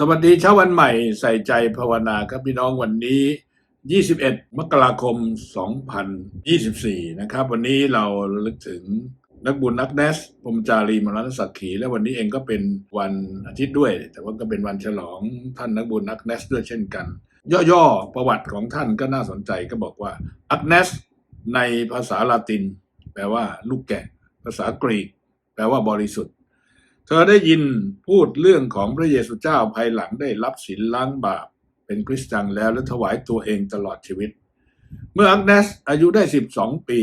สวัสดีเช้าวันใหม่ใส่ใจภาวนาครับพี่น้องวันนี้ 21 มกราคม 2024 นะครับ วันนี้เราลึกถึงนักบุญนักแนสพรมจารีมรณสักขี และวันนี้เองก็เป็นวันอาทิตย์ด้วย แต่ว่าก็เป็นวันฉลองท่านนักบุญนักแนสด้วยเช่นกัน ย่อๆ ประวัติของท่านก็น่าสนใจก็บอกว่าอักเนสในภาษาลาติน แปลว่าลูกแกะ ภาษากรีก แปลว่าบริสุทธิ์ เธอได้ยินพูดเรื่องของพระเยซูเจ้าภายหลังได้รับศีลล้างบาป เป็นคริสเตียนแล้วและถวายตัวเองตลอดชีวิต เมื่ออักเนสอายุได้ 12 ปี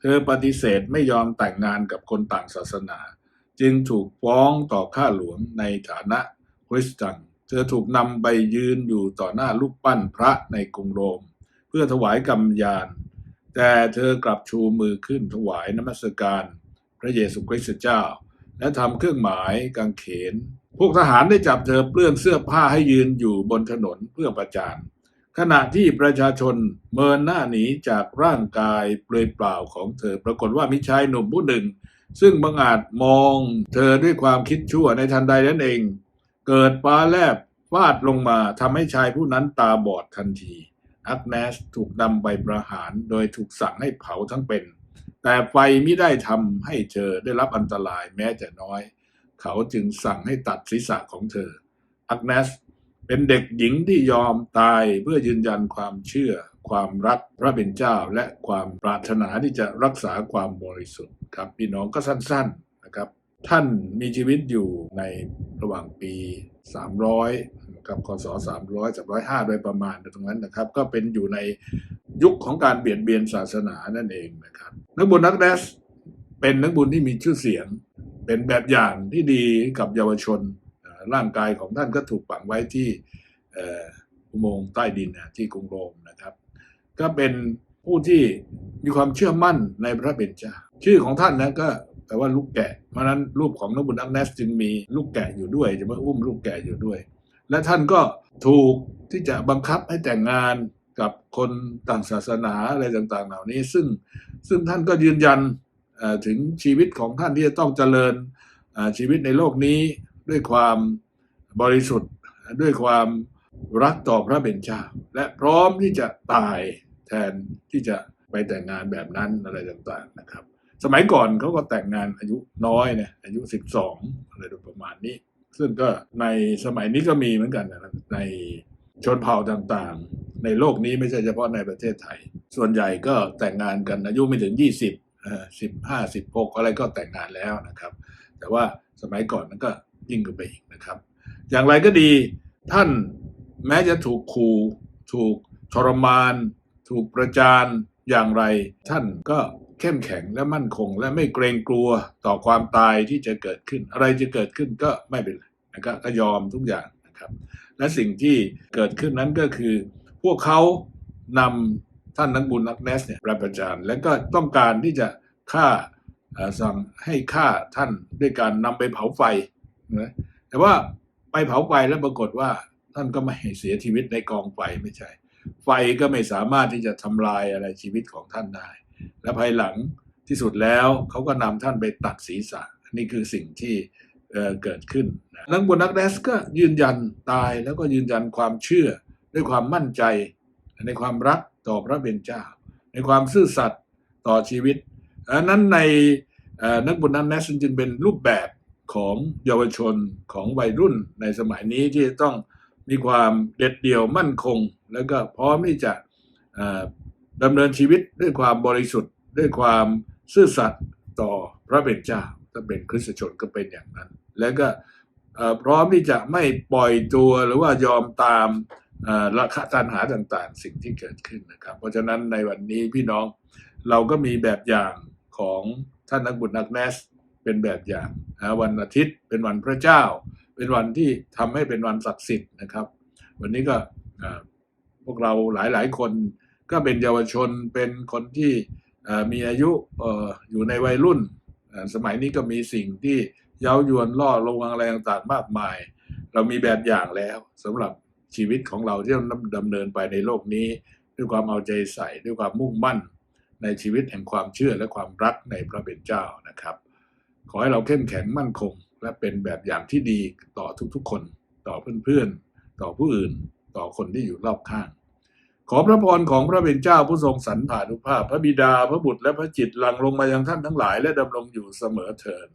เธอปฏิเสธไม่ยอมแต่งงานกับคนต่างศาสนา จึงถูกฟ้องต่อข้าหลวงในฐานะคริสเตียนเธอถูกนำไปยืนอยู่ต่อหน้ารูปปั้นพระในกรุงโรม เพื่อถวายกำยาน แต่เธอกลับชูมือขึ้นถวายนมัสการ พระเยซูคริสต์เจ้า และทำเครื่องหมายกางเขน พวกทหารได้จับเธอเปลื้องเสื้อผ้าให้ยืนอยู่บนถนนเพื่อประจานขณะที่ประชาชนเมินหน้าหนีจากร่างกายเปลือยเปล่าของเธอ ปรากฏว่ามีชายหนุ่มผู้หนึ่ง ซึ่งบังอาจมองเธอด้วยความคิดชั่วในทันใดนั้นเอง เกิดฟ้าแลบฟาดลงมาทำให้ชายผู้นั้นตาบอดทันทีอักเนสถูกนำไปประหารโดยถูกสั่งให้เผาทั้งเป็น แต่ไฟม่ได้ทำให้เธอได้รับอันตรายแม้แต่น้อย เขาจึงสั่งให้ตัดศีรษะของเธอ อักเนสเป็นเด็กหญิงที่ยอมตายเพื่อยืนยันความเชื่อ ความรักพระเป็นเจ้า และความปรารถนาที่จะรักษาความบริสุทธิ์ครับพี่น้องก็สั้นๆนะครับ ท่านมีชีวิตอยู่ในระหว่างปี 300นะครับคศ300 305 โดยประมาณตรงนั้นนะครับ ก็เป็นอยู่ใน ยุคของการเบียดเบียนศาสนานั่นเองนะครับนักบุญนักแดสเป็นนักบุญที่มีชื่อเสียง เป็นแบบอย่างที่ดีกับเยาวชนร่างกายของท่านก็ถูกฝังไว้ที่อุโมงค์ใต้ดินที่กรุงโรมนะครับ ก็เป็นผู้ที่มีความเชื่อมั่นในพระเป็นเจ้าชื่อของท่านนะก็แปลว่าลูกแกะ เพราะนั้นรูปของนักบุญอักเนสจึงมีลูกแกะอยู่ด้วยจะมาอุ้มลูกแกะอยู่ด้วย และท่านก็ถูกที่จะบังคับให้แต่งงาน กับคนต่างศาสนาอะไรต่างๆ เหล่านี้ ซึ่งซึ่งท่านก็ยืนยันถึงชีวิตของท่านที่จะต้องเจริญชีวิตในโลกนี้ด้วยความบริสุทธิ์ ด้วยความรักต่อพระเป็นเจ้าและพร้อมที่จะตายแทนที่จะไปแต่งงานแบบนั้นอะไรต่างๆนะครับ สมัยก่อนเขาก็แต่งงานอายุน้อยเนี่ยอายุ 12 อะไรโดยประมาณนี้ ซึ่งก็ในสมัยนี้ก็มีเหมือนกันนะในชนเผ่าต่างๆ ในโลกนี้ไม่ใช่เฉพาะในประเทศไทย ส่วนใหญ่ก็แต่งงานกันอายุไม่ถึง 20 15 16 อะไรก็แต่งงานแล้วนะครับ แต่ว่าสมัยก่อนนั้นก็ยิ่งขึ้นไปอีกนะครับ อย่างไรก็ดีท่านแม้จะถูกขู่ถูกทรมาน ถูกประจานอย่างไร ท่านก็เข้มแข็งและมั่นคง และไม่เกรงกลัวต่อความตายที่จะเกิดขึ้น อะไรจะเกิดขึ้นก็ไม่เป็นไรนะครับก็ยอมทุกอย่างนะครับ และสิ่งที่เกิดขึ้นนั้นก็คือ พวกเขานำท่านนักบุญนักแนสเนี่ยไปประจานและก็ต้องการที่จะฆ่าสั่งให้ฆ่าท่านด้วยการนำไปเผาไฟนะแต่ว่าไปเผาไฟแล้วปรากฏว่าท่านก็ไม่เสียชีวิตในกองไฟไม่ใช่ ไฟก็ไม่สามารถที่จะทำลายอะไรชีวิตของท่านได้ และภายหลังที่สุดแล้วเขาก็นำท่านไปตัดศีรษะนี่คือสิ่งที่เเกิดขึ้นนักบุญนักแดสก็ยืนยันตายแล้วก็ยืนยันความเชื่อ ด้วยความมั่นใจ ในความรักต่อพระเป็นเจ้าในความซื่อสัตย์ต่อชีวิตอันนั้นในนักบุญนักแดสจึงเป็นรูปแบบของเยาวชนของวัยรุ่นในสมัยนี้ที่ต้องมีความเด็ดเดี่ยวมั่นคง แล้วก็พร้อมที่จะดำเนินชีวิตด้วยความบริสุทธิ์ ด้วยความซื่อสัตย์ต่อพระเป็นเจ้าถ้าเป็นคริสตชนก็เป็นอย่างนั้น แล้วก็พร้อมที่จะไม่ปล่อยตัวหรือว่ายอมตาม อ่อราคาตันหาต่างๆ สิ่งที่เกิดขึ้นนะครับ เพราะฉะนั้นในวันนี้พี่น้องเราก็มีแบบอย่างของท่านนักบุญนักแนสเป็นแบบอย่างนะวันอาทิตย์เป็นวันพระเจ้า เป็นวันที่ทำให้เป็นวันศักดิ์สิทธิ์นะครับ วันนี้ก็พวกเราหลายๆ คนก็เป็นเยาวชนเป็นคนที่มีอายุเอ่อยู่ในวัยรุ่น สมัยนี้ก็มีสิ่งที่เย้ายวนล่อลวงอะไรต่างๆ มากมาย เรามีแบบอย่างแล้วสำหรับ ชีวิตของเราที่ต้องดำเนินไปในโลกนี้ ด้วยความเอาใจใส่ด้วยความมุ่งมั่น ในชีวิตแห่งความเชื่อและความรักในพระเป็นเจ้านะครับ ขอให้เราเข้มแข็งมั่นคง และเป็นแบบอย่างที่ดีต่อทุกๆคน ต่อเพื่อนๆ ต่อผู้อื่น ต่อคนที่อยู่รอบข้าง ขอพระพรของพระเป็นเจ้าผู้ทรงสรรผ่านุภาพ พระบิดาพระบุตรและพระจิตหลั่งลงมายังท่านทั้งหลาย และดำรงอยู่เสมอเถิด